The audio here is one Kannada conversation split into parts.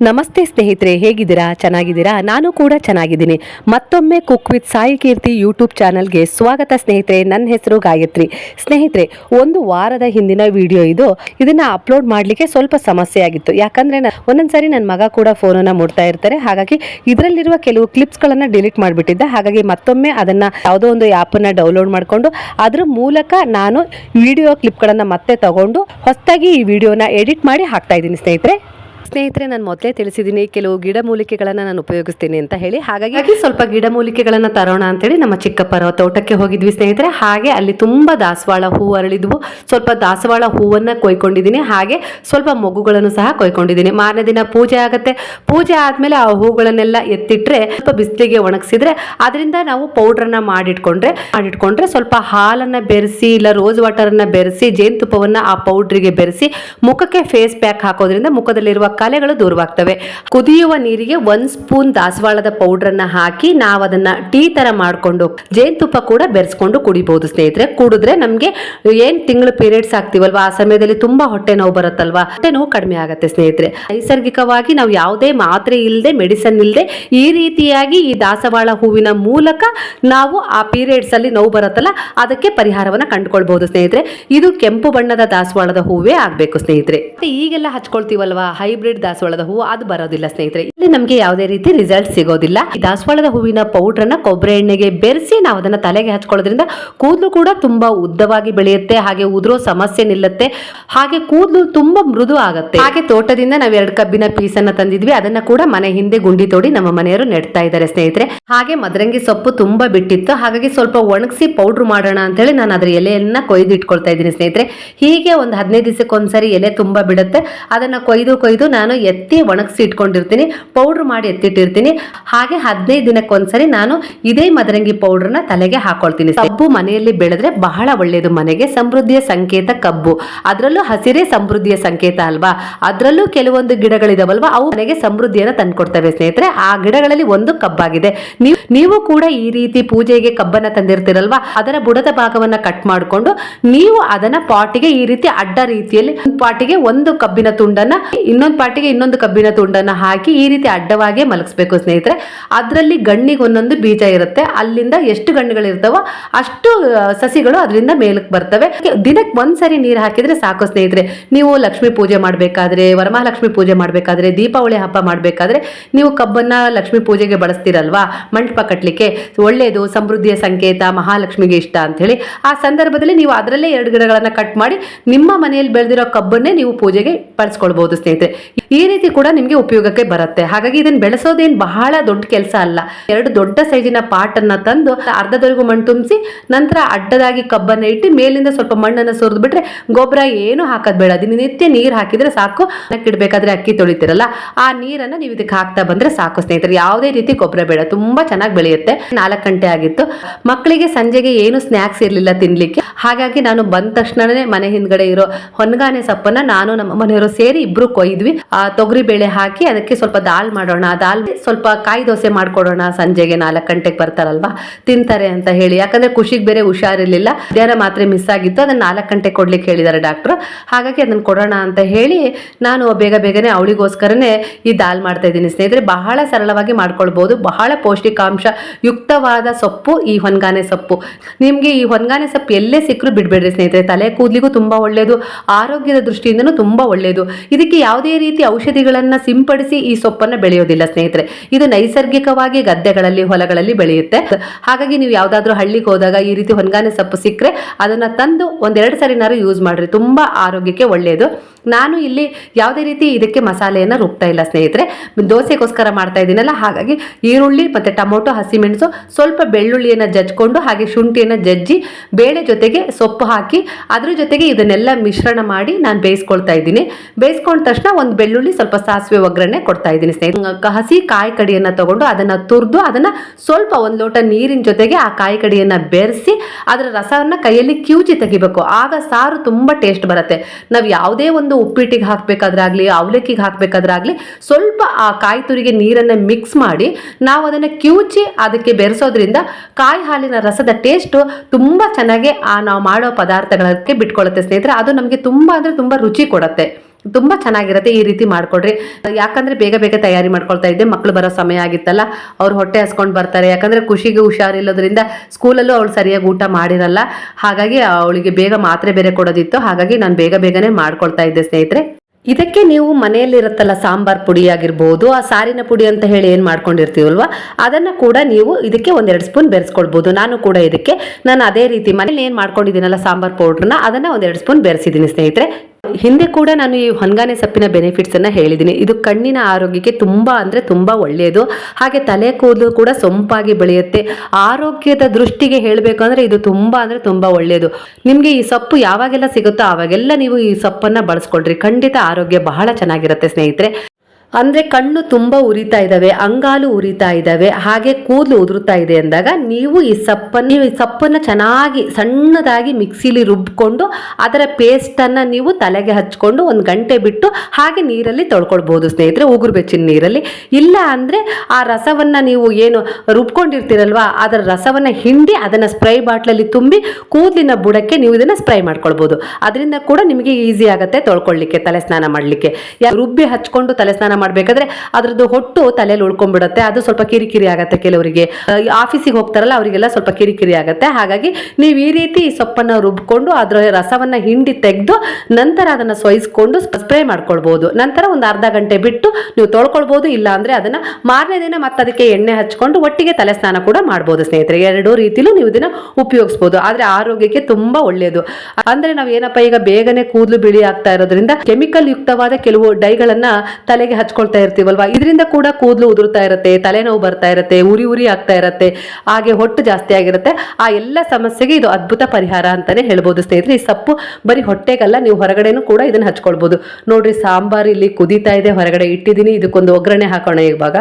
ನಮಸ್ತೆ ಸ್ನೇಹಿತರೆ, ಹೇಗಿದ್ದೀರಾ? ಚೆನ್ನಾಗಿದ್ದೀರಾ? ನಾನು ಕೂಡ ಚೆನ್ನಾಗಿದ್ದೀನಿ. ಮತ್ತೊಮ್ಮೆ cook with Sai Keerthi YouTube ಚಾನಲ್ಗೆ ಸ್ವಾಗತ ಸ್ನೇಹಿತರೆ, ನನ್ನ ಹೆಸರು ಗಾಯತ್ರಿ. ಸ್ನೇಹಿತರೆ, ಒಂದು ವಾರದ ಹಿಂದಿನ ವಿಡಿಯೋ ಇದು. ಇದನ್ನು ಅಪ್ಲೋಡ್ ಮಾಡಲಿಕ್ಕೆ ಸ್ವಲ್ಪ ಸಮಸ್ಯೆ ಆಗಿತ್ತು. ಯಾಕಂದರೆ ಒಂದೊಂದ್ಸರಿ ನನ್ನ ಮಗ ಕೂಡ ಫೋನನ್ನು ಮುಡ್ತಾ ಇರ್ತಾರೆ. ಹಾಗಾಗಿ ಇದರಲ್ಲಿರುವ ಕೆಲವು ಕ್ಲಿಪ್ಸ್ಗಳನ್ನು ಡಿಲೀಟ್ ಮಾಡಿಬಿಟ್ಟಿದ್ದೆ. ಹಾಗಾಗಿ ಮತ್ತೊಮ್ಮೆ ಅದನ್ನು ಯಾವುದೋ ಒಂದು ಆ್ಯಪನ್ನು ಡೌನ್ಲೋಡ್ ಮಾಡಿಕೊಂಡು ಅದರ ಮೂಲಕ ನಾನು ವಿಡಿಯೋ ಕ್ಲಿಪ್ಗಳನ್ನು ಮತ್ತೆ ತಗೊಂಡು ಹೊಸದಾಗಿ ಈ ವಿಡಿಯೋನ ಎಡಿಟ್ ಮಾಡಿ ಹಾಕ್ತಾ ಇದ್ದೀನಿ ಸ್ನೇಹಿತರೆ. ಸ್ನೇಹಿತರೆ, ನಾನು ಮೊದಲೇ ತಿಳಿಸಿದ್ದೀನಿ ಕೆಲವು ಗಿಡಮೂಲಿಕೆಗಳನ್ನು ನಾನು ಉಪಯೋಗಿಸ್ತೀನಿ ಅಂತ ಹೇಳಿ. ಹಾಗಾಗಿ ಸ್ವಲ್ಪ ಗಿಡಮೂಲಿಕೆಗಳನ್ನು ತರೋಣ ಅಂತೇಳಿ ನಮ್ಮ ಚಿಕ್ಕಪ್ಪರ ತೋಟಕ್ಕೆ ಹೋಗಿದ್ವಿ ಸ್ನೇಹಿತರೆ. ಹಾಗೆ ಅಲ್ಲಿ ತುಂಬ ದಾಸವಾಳ ಹೂ ಅರಳಿದ್ವು. ಸ್ವಲ್ಪ ದಾಸವಾಳ ಹೂವನ್ನು ಕೊಯ್ಕೊಂಡಿದ್ದೀನಿ ಹಾಗೆ ಸ್ವಲ್ಪ ಮಗುಗಳನ್ನು ಸಹ ಕೊಯ್ಕೊಂಡಿದ್ದೀನಿ ಮಾರನೇ ದಿನ ಪೂಜೆ ಆಗುತ್ತೆ. ಪೂಜೆ ಆದಮೇಲೆ ಆ ಹೂಗಳನ್ನೆಲ್ಲ ಎತ್ತಿಟ್ರೆ ಸ್ವಲ್ಪ ಬಿಸಿಲಿಗೆ ಒಣಗಿಸಿದ್ರೆ ಅದರಿಂದ ನಾವು ಪೌಡ್ರನ್ನು ಮಾಡಿಟ್ಕೊಂಡ್ರೆ ಮಾಡಿಟ್ಕೊಂಡ್ರೆ ಸ್ವಲ್ಪ ಹಾಲನ್ನು ಬೆರೆಸಿ ಇಲ್ಲ ರೋಸ್ ವಾಟರನ್ನು ಬೆರೆಸಿ, ಜೇನುತುಪ್ಪವನ್ನು ಆ ಪೌಡ್ರಿಗೆ ಬೆರೆಸಿ ಮುಖಕ್ಕೆ ಫೇಸ್ ಪ್ಯಾಕ್ ಹಾಕೋದ್ರಿಂದ ಮುಖದಲ್ಲಿರುವ ಕಲೆಗಳು ದೂರವಾಗ್ತವೆ. ಕುದಿಯುವ ನೀರಿಗೆ ಒಂದ್ ಸ್ಪೂನ್ ದಾಸವಾಳದ ಪೌಡರ್ ಅನ್ನ ಹಾಕಿ ನಾವು ಅದನ್ನ ಟೀ ತರ ಮಾಡ್ಕೊಂಡು ಜೇನುತುಪ್ಪ ಕೂಡ ಬೆರೆಸ್ಕೊಂಡು ಕುಡಿಬಹುದು ಸ್ನೇಹಿತರೆ. ಕುಡಿದ್ರೆ ನಮಗೆ ಏನ್ ತಿಂಗಳು ಪೀರಿಯಡ್ಸ್ ಆಗ್ತಿವಲ್ವಾ? ಆ ಸಮಯದಲ್ಲಿ ತುಂಬಾ ಹೊಟ್ಟೆ ನೋವು ಬರುತ್ತಲ್ವಾ? ಹೊಟ್ಟೆ ನೋವು ಕಡಿಮೆ ಆಗುತ್ತೆ ಸ್ನೇಹಿತರೆ. ನೈಸರ್ಗಿಕವಾಗಿ ನಾವು ಯಾವುದೇ ಮಾತ್ರೆ ಇಲ್ಲದೆ ಮೆಡಿಸನ್ ಇಲ್ಲದೆ ಈ ರೀತಿಯಾಗಿ ಈ ದಾಸವಾಳ ಹೂವಿನ ಮೂಲಕ ನಾವು ಆ ಪೀರಿಯಡ್ಸ್ ಅಲ್ಲಿ ನೋವು ಬರುತ್ತಲ್ಲ, ಅದಕ್ಕೆ ಪರಿಹಾರವನ್ನ ಕಂಡುಕೊಳ್ಬಹುದು ಸ್ನೇಹಿತರೆ. ಇದು ಕೆಂಪು ಬಣ್ಣದ ದಾಸವಾಳದ ಹೂವೇ ಆಗಬೇಕು ಸ್ನೇಹಿತರೆ. ಮತ್ತೆ ಈಗೆಲ್ಲ ಹಚ್ಕೊಳ್ತೀವಲ್ವಾ? ಹೈಬ್ರಿಡ್ ದಾಸವಾಳದ ಹೂವು, ಅದು ಬರೋದಿಲ್ಲ ಸ್ನೇಹಿತರೆ. ಇಲ್ಲಿ ನಮಗೆ ಯಾವುದೇ ರೀತಿ ರಿಸಲ್ಟ್ ಸಿಗೋದಿಲ್ಲ. ದಾಸವಾಳದ ಹೂವಿನ ಪೌಡರ್ ಅನ್ನ ಕೊಬ್ಬರಿ ಎಣ್ಣೆಗೆ ಬೆರೆಸಿ ನಾವು ಅದನ್ನ ತಲೆಗೆ ಹಚ್ಕೊಳ್ಳೋದ್ರಿಂದ ಕೂದಲು ಕೂಡ ತುಂಬಾ ಉದ್ದವಾಗಿ ಬೆಳೆಯುತ್ತೆ, ಹಾಗೆ ಉದುರೋ ಸಮಸ್ಯೆ ನಿಲ್ಲುತ್ತೆ, ಹಾಗೆ ಕೂದಲು ತುಂಬಾ ಮೃದು ಆಗುತ್ತೆ. ಹಾಗೆ ತೋಟದಿಂದ ನಾವು ಎರಡು ಕಬ್ಬಿನ ಪೀಸ್ ಅನ್ನ ತಂದಿದ್ವಿ. ಅದನ್ನ ಕೂಡ ಮನೆ ಹಿಂದೆ ಗುಂಡಿ ತೋಡಿ ನಮ್ಮ ಮನೆಯವರು ನೆಡ್ತಾ ಇದ್ದಾರೆ ಸ್ನೇಹಿತರೆ. ಹಾಗೆ ಮದರಂಗಿ ಸೊಪ್ಪು ತುಂಬಾ ಬಿಟ್ಟಿತ್ತು. ಹಾಗಾಗಿ ಸ್ವಲ್ಪ ಒಣಗಿಸಿ ಪೌಡರ್ ಮಾಡೋಣ ಅಂತ ಹೇಳಿ ನಾನು ಅದರ ಎಲೆಯನ್ನ ಕೊಯ್ದು ಇಟ್ಕೊಳ್ತಾ ಇದ್ದೀನಿ ಸ್ನೇಹಿತರೆ. ಹೀಗೆ ಒಂದು ಹದಿನೈದು ದಿವಸಕ್ಕೆ ಒಂದ್ಸರಿ ಎಲೆ ತುಂಬಾ ಬಿಡುತ್ತೆ. ಅದನ್ನ ಕೊಯ್ದು ಕೊಯ್ದು ನಾನು ಎತ್ತಿ ಒಣಗಿಸಿ ಇಟ್ಕೊಂಡಿರ್ತೀನಿ. ಪೌಡ್ರ್ ಮಾಡಿ ಎತ್ತಿಟ್ಟಿರ್ತೀನಿ. ಹಾಗೆ ಹದಿನೈದು ದಿನಕ್ಕೆ ಒಂದ್ಸರಿ ನಾನು ಇದೇ ಮದರಂಗಿ ಪೌಡ್ರನ್ನ ತಲೆಗೆ ಹಾಕೊಳ್ತೀನಿ. ಕಬ್ಬು ಮನೆಯಲ್ಲಿ ಬೆಳೆದ್ರೆ ಬಹಳ ಒಳ್ಳೆಯದು ಮನೆಗೆ. ಸಮೃದ್ಧಿಯ ಸಂಕೇತ ಕಬ್ಬು. ಅದರಲ್ಲೂ ಹಸಿರೇ ಸಮೃದ್ಧಿಯ ಸಂಕೇತ ಅಲ್ವಾ? ಅದರಲ್ಲೂ ಕೆಲವೊಂದು ಗಿಡಗಳಿದಾವಲ್ವಾ? ಅವು ಮನೆಗೆ ಸಮೃದ್ಧಿಯನ್ನ ತಂದುಕೊಡ್ತವೆ ಸ್ನೇಹಿತರೆ. ಆ ಗಿಡಗಳಲ್ಲಿ ಒಂದು ಕಬ್ಬಾಗಿದೆ. ನೀವು ನೀವು ಕೂಡ ಈ ರೀತಿ ಪೂಜೆಗೆ ಕಬ್ಬನ್ನ ತಂದಿರ್ತೀರಲ್ವಾ? ಅದರ ಬುಡದ ಭಾಗವನ್ನ ಕಟ್ ಮಾಡಿಕೊಂಡು ನೀವು ಅದನ್ನ ಪಾಟಿಗೆ ಈ ರೀತಿ ಅಡ್ಡ ರೀತಿಯಲ್ಲಿ ಪಾಟಿಗೆ ಒಂದು ಕಬ್ಬಿನ ತುಂಡನ್ನ, ಇನ್ನೊಂದು ಪಾಟಿಗೆ ಇನ್ನೊಂದು ಕಬ್ಬಿನ ತುಂಡನ್ನ ಹಾಕಿ ಈ ರೀತಿ ಅಡ್ಡವಾಗಿ ಮಲಗಿಸ್ಬೇಕು ಸ್ನೇಹಿತರೆ. ಅದರಲ್ಲಿ ಗಣ್ಣಿಗೆ ಒಂದೊಂದು ಬೀಜ ಇರುತ್ತೆ. ಅಲ್ಲಿಂದ ಎಷ್ಟು ಗಣ್ಣಿಗಳಿರ್ತಾವೋ ಅಷ್ಟು ಸಸಿಗಳು ಅದರಿಂದ ಮೇಲಕ್ಕೆ ಬರ್ತವೆ. ದಿನಕ್ಕೆ ಒಂದ್ಸರಿ ನೀರು ಹಾಕಿದ್ರೆ ಸಾಕು ಸ್ನೇಹಿತರೆ. ನೀವು ಲಕ್ಷ್ಮೀ ಪೂಜೆ ಮಾಡಬೇಕಾದ್ರೆ, ವರಮಹಾಲಕ್ಷ್ಮಿ ಪೂಜೆ ಮಾಡಬೇಕಾದ್ರೆ, ದೀಪಾವಳಿ ಹಬ್ಬ ಮಾಡಬೇಕಾದ್ರೆ ನೀವು ಕಬ್ಬನ್ನ ಲಕ್ಷ್ಮೀ ಪೂಜೆಗೆ ಬಳಸ್ತೀರಲ್ವಾ? ಮಂಟಪ ಕಟ್ಟಲಿಕ್ಕೆ ಒಳ್ಳೆಯದು ಸಮೃದ್ಧಿಯ ಸಂಕೇತ, ಮಹಾಲಕ್ಷ್ಮಿಗೆ ಇಷ್ಟ ಅಂತ ಹೇಳಿ ಆ ಸಂದರ್ಭದಲ್ಲಿ ನೀವು ಅದರಲ್ಲೇ ಎರಡು ಗಿಡಗಳನ್ನು ಕಟ್ ಮಾಡಿ ನಿಮ್ಮ ಮನೆಯಲ್ಲಿ ಬೆಳೆದಿರೋ ಕಬ್ಬನ್ನೇ ನೀವು ಪೂಜೆಗೆ ಬಳಸ್ಕೊಳ್ಬಹುದು ಸ್ನೇಹಿತರೆ. ಈ ರೀತಿ ಕೂಡ ನಿಮಗೆ ಉಪಯೋಗಕ್ಕೆ ಬರುತ್ತೆ. ಹಾಗಾಗಿ ಇದನ್ನ ಬೆಳೆಸೋದೇನು ಬಹಳ ದೊಡ್ಡ ಕೆಲಸ ಅಲ್ಲ. ಎರಡು ದೊಡ್ಡ ಸೈಜಿನ ಪಾಟ್ ಅನ್ನ ತಂದು ಅರ್ಧದವರೆಗೂ ಮಣ್ಣು ತುಂಬಿಸಿ ನಂತರ ಅಡ್ಡದಾಗಿ ಕಬ್ಬನ್ನ ಇಟ್ಟು ಮೇಲಿಂದ ಸ್ವಲ್ಪ ಮಣ್ಣನ್ನು ಸುರಿದು ಬಿಟ್ರೆ ಗೊಬ್ಬರ ಏನು ಹಾಕೋದ್ ಬೇಡ. ದಿನನಿತ್ಯ ನೀರು ಹಾಕಿದ್ರೆ ಸಾಕು. ಇಡಬೇಕಾದ್ರೆ ಅಕ್ಕಿ ತೊಳಿತಿರಲ್ಲ. ಆ ನೀರನ್ನ ನೀವು ಇದಕ್ಕೆ ಹಾಕ್ತಾ ಬಂದ್ರೆ ಸಾಕು ಸ್ನೇಹಿತರೆ. ಯಾವುದೇ ರೀತಿ ಗೊಬ್ಬರ ಬೇಡ. ತುಂಬಾ ಚೆನ್ನಾಗಿ ಬೆಳೆಯುತ್ತೆ. ನಾಲ್ಕು ಗಂಟೆ ಆಗಿತ್ತು. ಮಕ್ಕಳಿಗೆ ಸಂಜೆಗೆ ಏನು ಸ್ನ್ಯಾಕ್ಸ್ ಇರಲಿಲ್ಲ ತಿನ್ಲಿಕ್ಕೆ. ಹಾಗಾಗಿ ನಾನು ಬಂದ ತಕ್ಷಣನೇ ಮನೆ ಹಿಂದ್ಗಡೆ ಇರೋ ಹೊನ್ಗಾನೆ ಸಪ್ಪನ್ನ ನಾನು ನಮ್ಮ ಮನೆಯವರು ಸೇರಿ ಇಬ್ರು ಕೊಯ್ದ್ವಿ. ಆ ತೊಗರಿ ಬೇಳೆ ಹಾಕಿ ಅದಕ್ಕೆ ಸ್ವಲ್ಪ ದಾಲ್ ಮಾಡೋಣ. ದಾಲ್ ಸ್ವಲ್ಪ ಕಾಯಿ ದೋಸೆ ಮಾಡ್ಕೊಡೋಣ ಸಂಜೆಗೆ ನಾಲ್ಕು ಗಂಟೆಗೆ ಬರ್ತಾರಲ್ವಾ? ತಿಂತಾರೆ ಅಂತ ಹೇಳಿ. ಯಾಕಂದ್ರೆ ಖುಷಿಗೆ ಬೇರೆ ಹುಷಾರಿರ್ಲಿಲ್ಲ. ಧ್ಯಾನ ಮಾತ್ರೆ ಮಿಸ್ ಆಗಿತ್ತು. ಅದನ್ನ ನಾಲ್ಕು ಗಂಟೆ ಕೊಡ್ಲಿಕ್ಕೆ ಹೇಳಿದ್ದಾರೆ ಡಾಕ್ಟ್ರು ಹಾಗಾಗಿ ಅದನ್ನ ಕೊಡೋಣ ಅಂತ ಹೇಳಿ ನಾನು ಬೇಗ ಬೇಗನೆ ಅವಳಿಗೋಸ್ಕರನೇ ಈ ದಾಲ್ ಮಾಡ್ತಾ ಇದ್ದೀನಿ. ಸ್ನೇಹಿತರೆ, ಬಹಳ ಸರಳವಾಗಿ ಮಾಡ್ಕೊಳ್ಬಹುದು ಬಹಳ ಪೌಷ್ಟಿಕಾಂಶ ಯುಕ್ತವಾದ ಸೊಪ್ಪು, ಈ ಹೊನ್ಗಾನೆ ಸೊಪ್ಪು. ನಿಮ್ಗೆ ಈ ಹೊನ್ಗಾನೆ ಸೊಪ್ಪು ಎಲ್ಲೇ ಸಿಕ್ಕರೂ ಬಿಡ್ಬೇಡ್ರಿ ಸ್ನೇಹಿತರೆ. ತಲೆ ಕೂದಲಿಗೂ ತುಂಬಾ ಒಳ್ಳೆಯದು ಆರೋಗ್ಯದ ದೃಷ್ಟಿಯಿಂದನೂ ತುಂಬಾ ಒಳ್ಳೆಯದು ಇದಕ್ಕೆ ಯಾವುದೇ ರೀತಿ ಔಷಧಿಗಳನ್ನು ಸಿಂಪಡಿಸಿ ಈ ಸೊಪ್ಪನ್ನ ಬೆಳೆಯೋದಿಲ್ಲ ಸ್ನೇಹಿತರೆ. ಇದು ನೈಸರ್ಗಿಕವಾಗಿ ಗದ್ದೆಗಳಲ್ಲಿ, ಹೊಲಗಳಲ್ಲಿ ಬೆಳೆಯುತ್ತೆ. ಹಾಗಾಗಿ ನೀವು ಯಾವುದಾದ್ರೂ ಹಳ್ಳಿಗೆ ಹೋದಾಗ ಈ ರೀತಿ ಹೊನ್ಗಾನೆ ಸೊಪ್ಪು ಸಿಕ್ಕರೆ ಅದನ್ನ ತಂದು ಒಂದೆರಡು ಸರಿನಾರು ಯೂಸ್ ಮಾಡ್ರಿ. ತುಂಬಾ ಆರೋಗ್ಯಕ್ಕೆ ಒಳ್ಳೆಯದು ನಾನು ಇಲ್ಲಿ ಯಾವುದೇ ರೀತಿ ಇದಕ್ಕೆ ಮಸಾಲೆಯನ್ನು ರುಬ್ತಾ ಇಲ್ಲ, ಸ್ನೇಹಿತರೆ. ದೋಸೆಗೋಸ್ಕರ ಮಾಡ್ತಾ ಇದ್ದೀನಲ್ಲ, ಹಾಗಾಗಿ ಈರುಳ್ಳಿ ಮತ್ತು ಟೊಮೊಟೊ ಹಸಿಮೆಣಸು ಸ್ವಲ್ಪ ಬೆಳ್ಳುಳ್ಳಿಯನ್ನು ಜಜ್ಕೊಂಡು ಹಾಗೆ ಶುಂಠಿಯನ್ನು ಜಜ್ಜಿ ಬೇಳೆ ಜೊತೆಗೆ ಸೊಪ್ಪು ಹಾಕಿ ಅದ್ರ ಜೊತೆಗೆ ಇದನ್ನೆಲ್ಲ ಮಿಶ್ರಣ ಮಾಡಿ ನಾನು ಬೇಯಿಸ್ಕೊಳ್ತಾ ಇದ್ದೀನಿ. ಬೇಯಿಸ್ಕೊಂಡ ತಕ್ಷಣ ಒಂದು ಬೆಳ್ಳುಳ್ಳಿ ಸ್ವಲ್ಪ ಸಾಸಿವೆ ಒಗ್ಗರಣೆ ಕೊಡ್ತಾ ಇದ್ದೀನಿ, ಸ್ನೇಹಿತರೆ. ಹಸಿ ಕಾಯಿ ಕಡಿಯನ್ನು ತಗೊಂಡು ಅದನ್ನು ತುರಿದು ಅದನ್ನು ಸ್ವಲ್ಪ ಒಂದು ಲೋಟ ನೀರಿನ ಜೊತೆಗೆ ಆ ಕಾಯಿ ಕಡಿಯನ್ನು ಬೆರೆಸಿ ಅದರ ರಸವನ್ನು ಕೈಯಲ್ಲಿ ಕಿವುಚಿ ತೆಗಿಬೇಕು. ಆಗ ಸಾರು ತುಂಬ ಟೇಸ್ಟ್ ಬರುತ್ತೆ. ನಾವು ಯಾವುದೇ ಒಂದು ಉಪ್ಪಿಟ್ಟಿಗೆ ಹಾಕಬೇಕಾದ್ರಾಗಲಿ, ಅವಲಕ್ಕಿಗೆ ಹಾಕಬೇಕಾದ್ರಾಗಲಿ ಸ್ವಲ್ಪ ಆ ಕಾಯಿ ತುರಿಗೆ ನೀರನ್ನು ಮಿಕ್ಸ್ ಮಾಡಿ ನಾವು ಅದನ್ನು ಕಿವುಚಿ ಅದಕ್ಕೆ ಬೆರೆಸೋದ್ರಿಂದ ಕಾಯಿ ಹಾಲಿನ ರಸದ ಟೇಸ್ಟ್ ತುಂಬ ಚೆನ್ನಾಗಿ ಆ ನಾವು ಮಾಡೋ ಪದಾರ್ಥಗಳಕ್ಕೆ ಬಿಟ್ಕೊಳ್ಳುತ್ತೆ ಸ್ನೇಹಿತರೆ. ಅದು ನಮಗೆ ತುಂಬ ಅಂದರೆ ತುಂಬ ರುಚಿ ಕೊಡುತ್ತೆ. ತುಂಬ ಚೆನ್ನಾಗಿರುತ್ತೆ ಈ ರೀತಿ ಮಾಡ್ಕೊಡ್ರಿ. ಯಾಕಂದ್ರೆ ಬೇಗ ಬೇಗ ತಯಾರಿ ಮಾಡ್ಕೊಳ್ತಾ ಇದ್ದೆ ಮಕ್ಕಳು ಬರೋ ಸಮಯ ಆಗಿತ್ತಲ್ಲ, ಅವ್ರು ಹೊಟ್ಟೆ ಹಸ್ಕೊಂಡು ಬರ್ತಾರೆ. ಯಾಕಂದ್ರೆ ಖುಷಿಗೆ ಹುಷಾರಿಲ್ಲೋದ್ರಿಂದ ಸ್ಕೂಲಲ್ಲೂ ಅವಳು ಸರಿಯಾಗಿ ಊಟ ಮಾಡಿರಲ್ಲ. ಹಾಗಾಗಿ ಅವಳಿಗೆ ಬೇಗ ಮಾತ್ರೆ ಬೇರೆ ಕೊಡೋದಿತ್ತು. ಹಾಗಾಗಿ ನಾನು ಬೇಗ ಬೇಗನೆ ಮಾಡ್ಕೊಳ್ತಾ ಇದ್ದೆ ಸ್ನೇಹಿತರೆ. ಇದಕ್ಕೆ ನೀವು ಮನೆಯಲ್ಲಿರುತ್ತಲ್ಲ ಸಾಂಬಾರ್ ಪುಡಿ ಆಗಿರ್ಬೋದು, ಆ ಸಾರಿನ ಪುಡಿ ಅಂತ ಹೇಳಿ ಏನು ಮಾಡ್ಕೊಂಡಿರ್ತೀವಲ್ವಾ, ಅದನ್ನು ಕೂಡ ನೀವು ಇದಕ್ಕೆ ಒಂದೆರಡು ಸ್ಪೂನ್ ಬೆರೆಸ್ಕೊಳ್ಬೋದು ನಾನು ಕೂಡ ಇದಕ್ಕೆ, ನಾನು ಅದೇ ರೀತಿ ಮನೇಲಿ ಏನು ಮಾಡ್ಕೊಂಡಿದ್ದೀನಲ್ಲ ಸಾಂಬಾರ್ ಪೌಡ್ರನ್ನ, ಅದನ್ನು ಒಂದೆರಡು ಸ್ಪೂನ್ ಬೆರೆಸಿದ್ದೀನಿ ಸ್ನೇಹಿತರೆ. ಹಿಂದೆ ಕೂಡ ನಾನು ಈ ಹೊನ್ಗಾನೆ ಸೊಪ್ಪಿನ ಬೆನಿಫಿಟ್ಸ್ ಅನ್ನ ಹೇಳಿದ್ದೀನಿ. ಇದು ಕಣ್ಣಿನ ಆರೋಗ್ಯಕ್ಕೆ ತುಂಬಾ ಅಂದ್ರೆ ತುಂಬಾ ಒಳ್ಳೆಯದು. ಹಾಗೆ ತಲೆ ಕೂದಲು ಕೂಡ ಸೊಂಪಾಗಿ ಬೆಳೆಯುತ್ತೆ. ಆರೋಗ್ಯದ ದೃಷ್ಟಿಗೆ ಹೇಳಬೇಕು ಅಂದ್ರೆ ಇದು ತುಂಬಾ ಅಂದ್ರೆ ತುಂಬಾ ಒಳ್ಳೆಯದು. ನಿಮಗೆ ಈ ಸೊಪ್ಪು ಯಾವಾಗೆಲ್ಲ ಸಿಗುತ್ತೋ ಆವಾಗೆಲ್ಲ ನೀವು ಈ ಸೊಪ್ಪನ್ನ ಬಳಸ್ಕೊಳ್ರಿ. ಖಂಡಿತ ಆರೋಗ್ಯ ಬಹಳ ಚೆನ್ನಾಗಿರುತ್ತೆ ಸ್ನೇಹಿತರೆ. ಅಂದ್ರೆ ಕಣ್ಣು ತುಂಬಾ ಉರಿತಾ ಇದಾವೆ, ಅಂಗಾಲು ಉರಿತಾ ಇದಾವೆ, ಹಾಗೆ ಕೂದಲು ಉದುರುತ್ತಾ ಇದೆ ಅಂದಾಗ ನೀವು ಈ ಸಪ್ಪನ್ನ, ನೀವು ಈ ಸಪ್ಪನ್ನ ಚೆನ್ನಾಗಿ, ಸಣ್ಣದಾಗಿ ಮಿಕ್ಸಿಲಿ ರುಬ್ಬಿಕೊಂಡು ಅದರ ಪೇಸ್ಟ್ ಅನ್ನ ನೀವು ತಲೆಗೆ ಹಚ್ಕೊಂಡು ಒಂದು ಗಂಟೆ ಬಿಟ್ಟು ಹಾಗೆ ನೀರಲ್ಲಿ ತೊಳ್ಕೊಳ್ಬೋದು ಸ್ನೇಹಿತರೆ, ಉಗುರು ಬೆಚ್ಚಿನ ನೀರಲ್ಲಿ. ಇಲ್ಲ ಅಂದ್ರೆ ಆ ರಸವನ್ನ ನೀವು ಏನು ರುಬ್ಕೊಂಡಿರ್ತೀರಲ್ವಾ, ಅದರ ರಸವನ್ನ ಹಿಂಡಿ ಅದನ್ನ ಸ್ಪ್ರೈ ಬಾಟ್ಲಲ್ಲಿ ತುಂಬಿ ಕೂದಲಿನ ಬುಡಕ್ಕೆ ನೀವು ಇದನ್ನ ಸ್ಪ್ರೈ ಮಾಡ್ಕೊಳ್ಬೋದು. ಅದರಿಂದ ಕೂಡ ನಿಮಗೆ ಈಸಿ ಆಗುತ್ತೆ ತೊಳ್ಕೊಳ್ಳಿಕ್ಕೆ ತಲೆ ಸ್ನಾನ ಮಾಡಲಿಕ್ಕೆ. ರುಬ್ಬಿ ಹಚ್ಕೊಂಡು ತಲೆ ಸ್ನಾನ ಮಾಡಬೇಕಾದ್ರೆ ಅದ್ರದ್ದು ಹೊಟ್ಟು ತಲೆಯಲ್ಲಿ ಉಳ್ಕೊಂಡ್ಬಿಡುತ್ತೆ. ಅದು ಸ್ವಲ್ಪ ಕಿರಿಕಿರಿ ಆಗುತ್ತೆ ಕೆಲವರಿಗೆ. ಆಫೀಸಿಗೆ ಹೋಗ್ತಾರಲ್ಲ, ಅವರಿಗೆಲ್ಲ ಸ್ವಲ್ಪ ಕಿರಿಕಿರಿ ಆಗುತ್ತೆ. ಹಾಗಾಗಿ ನೀವು ಈ ರೀತಿ ಸೊಪ್ಪನ್ನ ರುಬ್ಕೊಂಡು ಅದರ ರಸವನ್ನ ಹಿಂಡಿ ತೆಗೆದು ನಂತರ ಅದನ್ನ ಸೊಯಿಸ್ಕೊಂಡು ಸ್ಪ್ರೇ ಮಾಡ್ಕೊಳ್ಬೋದು. ನಂತರ ಒಂದು ಅರ್ಧ ಗಂಟೆ ಬಿಟ್ಟು ನೀವು ತೊಳ್ಕೊಳ್ಬೋದು, ಇಲ್ಲ ಅಂದ್ರೆ ಅದನ್ನ ಮಾರನೇ ದಿನ ಮತ್ತೆ ಅದಕ್ಕೆ ಎಣ್ಣೆ ಹಚ್ಕೊಂಡು ಒಟ್ಟಿಗೆ ತಲೆ ಸ್ನಾನ ಕೂಡ ಮಾಡ್ಬೋದು ಸ್ನೇಹಿತರೆ. ಎರಡೂ ರೀತಿಲೂ ನೀವು ಇದನ್ನ ಉಪಯೋಗಿಸ್ಬೋದು. ಆದ್ರೆ ಆರೋಗ್ಯಕ್ಕೆ ತುಂಬಾ ಒಳ್ಳೆಯದು ಅಂದ್ರೆ ನಾವು ಏನಪ್ಪ, ಈಗ ಬೇಗನೆ ಕೂದಲು ಬಿಳಿ ಆಗ್ತಾ ಇರೋದ್ರಿಂದ ಕೆಮಿಕಲ್ ಯುಕ್ತವಾದ ಕೆಲವು ಡೈಗಳನ್ನ ತಲೆಗೆ ಹಚ್ಕೊಳ್ತಾ ಇರ್ತೀವಲ್ವಾ? ಇದರಿಂದ ಕೂಡ ಕೂದಲು ಉದುರ್ತಾ ಇರುತ್ತೆ, ತಲೆನೋವು ಬರ್ತಾ ಇರುತ್ತೆ, ಉರಿ ಉರಿ ಆಗ್ತಾ ಇರುತ್ತೆ, ಹಾಗೆ ಹೊಟ್ಟು ಜಾಸ್ತಿ ಆಗಿರುತ್ತೆ. ಆ ಎಲ್ಲ ಸಮಸ್ಯೆಗೆ ಇದು ಅದ್ಭುತ ಪರಿಹಾರ ಅಂತಾನೆ ಹೇಳ್ಬೋದು ಸ್ನೇಹಿತರೆ. ಈ ಸೊಪ್ಪು ಬರೀ ಹೊಟ್ಟೆಗಲ್ಲ, ನೀವು ಹೊರಗಡೆನೂ ಕೂಡ ಇದನ್ನ ಹಚ್ಕೊಳ್ಬೋದು. ನೋಡ್ರಿ, ಸಾಂಬಾರ್ ಇಲ್ಲಿ ಕುದೀತಾ ಇದೆ, ಹೊರಗಡೆ ಇಟ್ಟಿದ್ದೀನಿ, ಇದಕ್ಕೊಂದು ಒಗ್ಗರಣೆ ಹಾಕೋಣ ಇವಾಗ.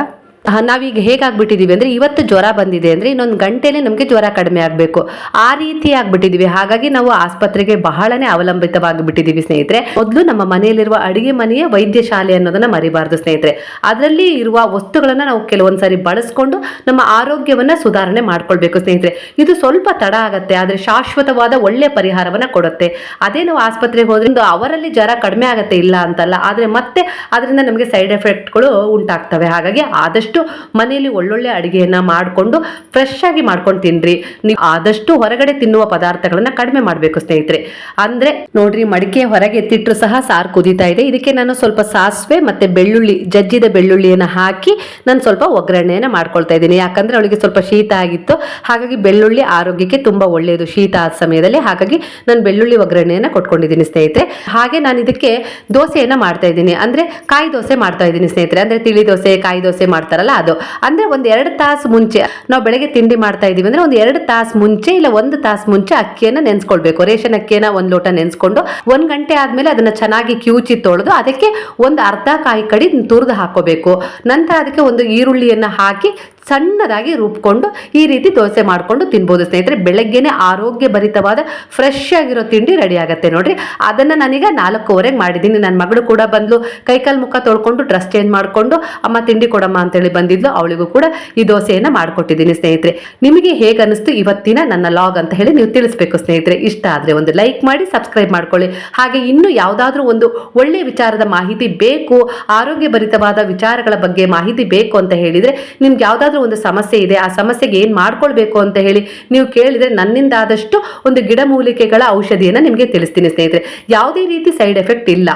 ನಾವೀಗ ಹೇಗಾಗ್ಬಿಟ್ಟಿದೀವಿ ಅಂದ್ರೆ ಇವತ್ತು ಜ್ವರ ಬಂದಿದೆ ಅಂದ್ರೆ ಇನ್ನೊಂದು ಗಂಟೆಲೆ ನಮಗೆ ಜ್ವರ ಕಡಿಮೆ ಆಗಬೇಕು. ಆ ರೀತಿ ಆಗ್ಬಿಟ್ಟಿದೀವಿ. ಹಾಗಾಗಿ ನಾವು ಆಸ್ಪತ್ರೆಗೆ ಬಹಳನೇ ಅವಲಂಬಿತವಾಗಿ ಬಿಟ್ಟಿದೀವಿ ಸ್ನೇಹಿತರೆ. ಮೊದಲು ನಮ್ಮ ಮನೆಯಲ್ಲಿರುವ ಅಡುಗೆ ಮನೆಯ ವೈದ್ಯ ಶಾಲೆ ಅನ್ನೋದನ್ನ ಮರಿಬಾರ್ದು ಸ್ನೇಹಿತರೆ. ಅದರಲ್ಲಿ ಇರುವ ವಸ್ತುಗಳನ್ನು ನಾವು ಕೆಲವೊಂದು ಸಾರಿ ಬಳಸ್ಕೊಂಡು ನಮ್ಮ ಆರೋಗ್ಯವನ್ನ ಸುಧಾರಣೆ ಮಾಡ್ಕೊಳ್ಬೇಕು ಸ್ನೇಹಿತರೆ. ಇದು ಸ್ವಲ್ಪ ತಡ ಆಗುತ್ತೆ, ಆದರೆ ಶಾಶ್ವತವಾದ ಒಳ್ಳೆ ಪರಿಹಾರವನ್ನ ಕೊಡುತ್ತೆ. ಅದೇ ನಾವು ಆಸ್ಪತ್ರೆಗೆ ಹೋದ್ರಿಂದ ಅವರಲ್ಲಿ ಜ್ವರ ಕಡಿಮೆ ಆಗುತ್ತೆ ಇಲ್ಲ ಅಂತಲ್ಲ, ಆದರೆ ಮತ್ತೆ ಅದರಿಂದ ನಮಗೆ ಸೈಡ್ ಎಫೆಕ್ಟ್ಗಳು ಉಂಟಾಗ್ತವೆ. ಹಾಗಾಗಿ ಆದಷ್ಟು ಮನೆಯಲ್ಲಿ ಒಳ್ಳೊಳ್ಳೆ ಅಡಿಗೆಯನ್ನ ಮಾಡಿಕೊಂಡು ಫ್ರೆಶ್ ಆಗಿ ಮಾಡ್ಕೊಂಡು ತಿನ್ರಿ. ನೀವು ಆದಷ್ಟು ಹೊರಗಡೆ ತಿನ್ನುವ ಪದಾರ್ಥಗಳನ್ನ ಕಡಿಮೆ ಮಾಡಬೇಕು ಸ್ನೇಹಿತರೆ. ಅಂದ್ರೆ ನೋಡ್ರಿ, ಮಡಿಕೆ ಹೊರಗೆ ಎತ್ತಿಟ್ರು ಸಹ ಸಾರು ಕುದೀತಾ ಇದೆ. ಇದಕ್ಕೆ ನಾನು ಸ್ವಲ್ಪ ಸಾಸಿವೆ ಮತ್ತೆ ಬೆಳ್ಳುಳ್ಳಿ, ಜಜ್ಜಿದ ಬೆಳ್ಳುಳ್ಳಿಯನ್ನು ಹಾಕಿ ನಾನು ಸ್ವಲ್ಪ ಒಗ್ಗರಣೆಯನ್ನ ಮಾಡ್ಕೊಳ್ತಾ ಇದ್ದೀನಿ. ಯಾಕಂದ್ರೆ ಅವಳಿಗೆ ಸ್ವಲ್ಪ ಶೀತ ಆಗಿತ್ತು. ಹಾಗಾಗಿ ಬೆಳ್ಳುಳ್ಳಿ ಆರೋಗ್ಯಕ್ಕೆ ತುಂಬಾ ಒಳ್ಳೆಯದು ಶೀತ ಆದ ಸಮಯದಲ್ಲಿ. ಹಾಗಾಗಿ ನಾನು ಬೆಳ್ಳುಳ್ಳಿ ಒಗ್ಗರಣೆಯನ್ನು ಕೊಟ್ಕೊಂಡಿದ್ದೀನಿ ಸ್ನೇಹಿತರೆ. ಹಾಗೆ ನಾನು ಇದಕ್ಕೆ ದೋಸೆಯನ್ನ ಮಾಡ್ತಾ ಇದ್ದೀನಿ. ಅಂದ್ರೆ ಕಾಯಿ ದೋಸೆ ಮಾಡ್ತಾ ಇದ್ದೀನಿ ಸ್ನೇಹಿತರೆ. ಅಂದ್ರೆ ತಿಳಿ ದೋಸೆ, ಕಾಯಿ ದೋಸೆ ಮಾಡ್ತಾರಲ್ಲ ಅದು. ಅಂದರೆ ಒಂದು ಎರಡು ತಾಸು ಮುಂಚೆ ನಾವು ಬೆಳಗ್ಗೆ ತಿಂಡಿ ಮಾಡ್ತಾ ಇದ್ದೀವಿ ಅಂದರೆ ಒಂದು ಎರಡು ತಾಸು ಮುಂಚೆ ಇಲ್ಲ ಒಂದು ತಾಸು ಮುಂಚೆ ಅಕ್ಕಿಯನ್ನ ನೆನೆಸ್ಕೊಳ್ಬೇಕು. ರೇಷನ್ ಅಕ್ಕಿಯನ್ನು ಒಂದು ಲೋಟ ನೆನೆಸ್ಕೊಂಡು ಒಂದು ಗಂಟೆ ಆದಮೇಲೆ ಅದನ್ನು ಚೆನ್ನಾಗಿ ಕಿವುಚಿ ತೊಳೆದು ಅದಕ್ಕೆ ಒಂದು ಅರ್ಧ ಕಾಯಿ ಕಡಿ ತುರಿದು ಹಾಕೋಬೇಕು. ನಂತರ ಅದಕ್ಕೆ ಒಂದು ಈರುಳ್ಳಿಯನ್ನು ಹಾಕಿ ಸಣ್ಣದಾಗಿ ರುಬ್ಕೊಂಡು ಈ ರೀತಿ ದೋಸೆ ಮಾಡಿಕೊಂಡು ತಿನ್ಬೋದು ಸ್ನೇಹಿತರೆ. ಬೆಳಗ್ಗೆನೆ ಆರೋಗ್ಯ ಭರಿತವಾದ ಫ್ರೆಶ್ ಆಗಿರೋ ತಿಂಡಿ ರೆಡಿ ಆಗುತ್ತೆ ನೋಡ್ರಿ. ಅದನ್ನ ನಾನೀಗ ನಾಲ್ಕೂವರೆಗೆ ಮಾಡಿದ್ದೀನಿ. ನನ್ನ ಮಗಳು ಕೂಡ ಬಂದ್ಲು. ಕೈಕಾಲು ಮುಖ ತೊಳ್ಕೊಂಡು ಡ್ರೆಸ್ ಚೇಂಜ್ ಮಾಡಿಕೊಂಡು, ಅಮ್ಮ ತಿಂಡಿ ಕೊಡಮ್ಮ ಅಂತೇಳಿ ಬಂದಿದ್ಲು. ಅವಳಿಗೂ ಕೂಡ ಈ ದೋಸೆಯನ್ನ ಮಾಡಿಕೊಟ್ಟಿದ್ದೀನಿ ಸ್ನೇಹಿತರೆ. ನಿಮಗೆ ಹೇಗೆ ಅನಿಸ್ತು ಇವತ್ತಿನ ನನ್ನ ಲಾಗ್ ಅಂತ ಹೇಳಿ ನೀವು ತಿಳಿಸ್ಬೇಕು ಸ್ನೇಹಿತರೆ. ಇಷ್ಟ ಆದ್ರೆ ಒಂದು ಲೈಕ್ ಮಾಡಿ ಸಬ್ಸ್ಕ್ರೈಬ್ ಮಾಡ್ಕೊಳ್ಳಿ. ಹಾಗೆ ಇನ್ನು ಯಾವುದಾದ್ರೂ ಒಂದು ಒಳ್ಳೆಯ ವಿಚಾರದ ಮಾಹಿತಿ ಬೇಕು ಆರೋಗ್ಯ ಭರಿತವಾದ ವಿಚಾರಗಳ ಬಗ್ಗೆ ಮಾಹಿತಿ ಬೇಕು ಅಂತ ಹೇಳಿದ್ರೆ, ನಿಮ್ಗೆ ಯಾವ್ದಾದ್ರು ಒಂದು ಸಮಸ್ಯೆ ಇದೆ, ಆ ಸಮಸ್ಯೆಗೆ ಏನು ಮಾಡ್ಕೊಳ್ಬೇಕು ಅಂತ ಹೇಳಿ ನೀವು ಕೇಳಿದ್ರೆ ನನ್ನಿಂದ ಆದಷ್ಟು ಒಂದು ಗಿಡಮೂಲಿಕೆಗಳ ಔಷಧಿಯನ್ನ ನಿಮಗೆ ತಿಳಿಸ್ತೀನಿ ಸ್ನೇಹಿತರೆ. ಯಾವುದೇ ರೀತಿ ಸೈಡ್ ಎಫೆಕ್ಟ್ ಇಲ್ಲ.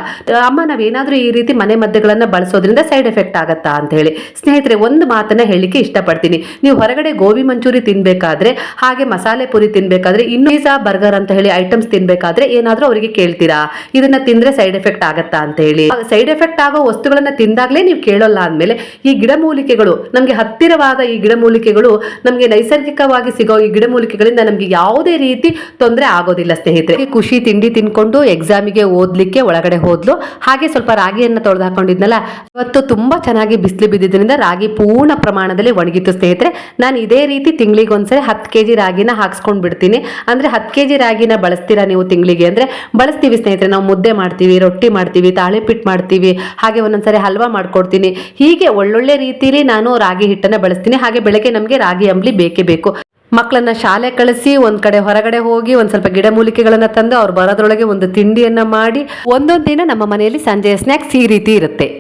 ಅಮ್ಮ ನಾವೇನಾದರೂ ಈ ರೀತಿ ಮನೆ ಮದ್ದುಗಳನ್ನು ಬಳಸೋದ್ರಿಂದ ಸೈಡ್ ಎಫೆಕ್ಟ್ ಆಗತ್ತಾ ಅಂತ ಹೇಳಿ. ಸ್ನೇಹಿತರೆ, ಒಂದು ಮಾತನ್ನ ಹೇಳಲಿಕ್ಕೆ ಇಷ್ಟಪಡ್ತೀನಿ. ನೀವು ಹೊರಗಡೆ ಗೋಬಿ ಮಂಚೂರಿ ತಿನ್ಬೇಕಾದ್ರೆ, ಹಾಗೆ ಮಸಾಲೆ ಪುರಿ ತಿನ್ಬೇಕಾದ್ರೆ, ಇನ್ನೂ ಪಿಜ್ಜಾ ಬರ್ಗರ್ ಅಂತ ಹೇಳಿ ಐಟಮ್ಸ್ ತಿನ್ಬೇಕಾದ್ರೆ ಏನಾದರೂ ಅವರಿಗೆ ಕೇಳ್ತೀರಾ? ಇದನ್ನ ತಿಂದ್ರೆ ಸೈಡ್ ಎಫೆಕ್ಟ್ ಆಗತ್ತಾ ಅಂತ ಹೇಳಿ. ಸೈಡ್ ಎಫೆಕ್ಟ್ ಆಗೋ ವಸ್ತುಗಳನ್ನ ತಿಂದಾಗ್ಲೇ ನೀವು ಕೇಳೋಲ್ಲ ಅಂದಮೇಲೆ ಈ ಗಿಡಮೂಲಿಕೆಗಳು ನಮ್ಗೆ ಹತ್ತಿರವಾದ ಈ ಗಿಡಮೂಲಿಕೆಗಳು ನಮಗೆ ನೈಸರ್ಗಿಕವಾಗಿ ಸಿಗೋ ಈ ಗಿಡಮೂಲಿಕೆಗಳಿಂದ ನಮಗೆ ಯಾವುದೇ ರೀತಿ ತೊಂದರೆ ಆಗೋದಿಲ್ಲ, ಸ್ನೇಹಿತರೆ. ಖುಷಿ ತಿಂಡಿ ತಿನ್ಕೊಂಡು ಎಕ್ಸಾಮಿಗೆ ಓದ್ಲಿಕ್ಕೆ ಒಳಗಡೆ ಹೋದ್ಲು. ಹಾಗೆ ಸ್ವಲ್ಪ ರಾಗಿಯನ್ನು ತೊಳೆದು ಹಾಕೊಂಡಿದ್ನಲ್ಲ ಇವತ್ತು ತುಂಬಾ ಚೆನ್ನಾಗಿ ಬಿಸಿಲು ಬಿದ್ದಿದ್ದರಿಂದ ರಾಗಿ ಪೂರ್ಣ ಪ್ರಮಾಣದಲ್ಲಿ ಒಣಗಿತ್ತು, ಸ್ನೇಹಿತರೆ. ನಾನು ಇದೇ ರೀತಿ ತಿಂಗಳಿಗೆ ಒಂದ್ಸರಿ ಹತ್ತು ಕೆಜಿ ರಾಗಿನ ಹಾಕ್ಸ್ಕೊಂಡು ಬಿಡ್ತೀನಿ. ಅಂದ್ರೆ ಹತ್ತು ಕೆಜಿ ರಾಗಿನ ಬಳಸ್ತೀರಾ ನೀವು ತಿಂಗಳಿಗೆ? ಅಂದ್ರೆ ಬಳಸ್ತೀವಿ, ಸ್ನೇಹಿತರೆ. ನಾವು ಮುದ್ದೆ ಮಾಡ್ತೀವಿ, ರೊಟ್ಟಿ ಮಾಡ್ತೀವಿ ತಾಳೆಪಿಟ್ಟು ಮಾಡ್ತೀವಿ, ಹಾಗೆ ಒಂದೊಂದ್ಸರಿ ಹಲ್ವಾ ಮಾಡ್ಕೊಡ್ತೀನಿ. ಹೀಗೆ ಒಳ್ಳೊಳ್ಳೆ ರೀತಿಲಿ ನಾನು ರಾಗಿ ಹಿಟ್ಟನ್ನು ಬಳಸ್ತೀನಿ. ಹಾಗೆ ಬೆಳಗ್ಗೆ ನಮಗೆ ರಾಗಿ ಅಂಬ್ಲಿ ಬೇಕೇ ಬೇಕು. ಮಕ್ಕಳನ್ನ ಶಾಲೆ ಕಳಿಸಿ, ಒಂದ್ ಕಡೆ ಹೊರಗಡೆ ಹೋಗಿ, ಒಂದ್ ಸ್ವಲ್ಪ ಗಿಡಮೂಲಿಕೆಗಳನ್ನ ತಂದು ಅವ್ರು ಬರೋದ್ರೊಳಗೆ ಒಂದು ತಿಂಡಿಯನ್ನ ಮಾಡಿ, ಒಂದೊಂದು ದಿನ ನಮ್ಮ ಮನೆಯಲ್ಲಿ ಸಂಜೆಯ ಸ್ನ್ಯಾಕ್ಸ್ ಈ ರೀತಿ ಇರುತ್ತೆ.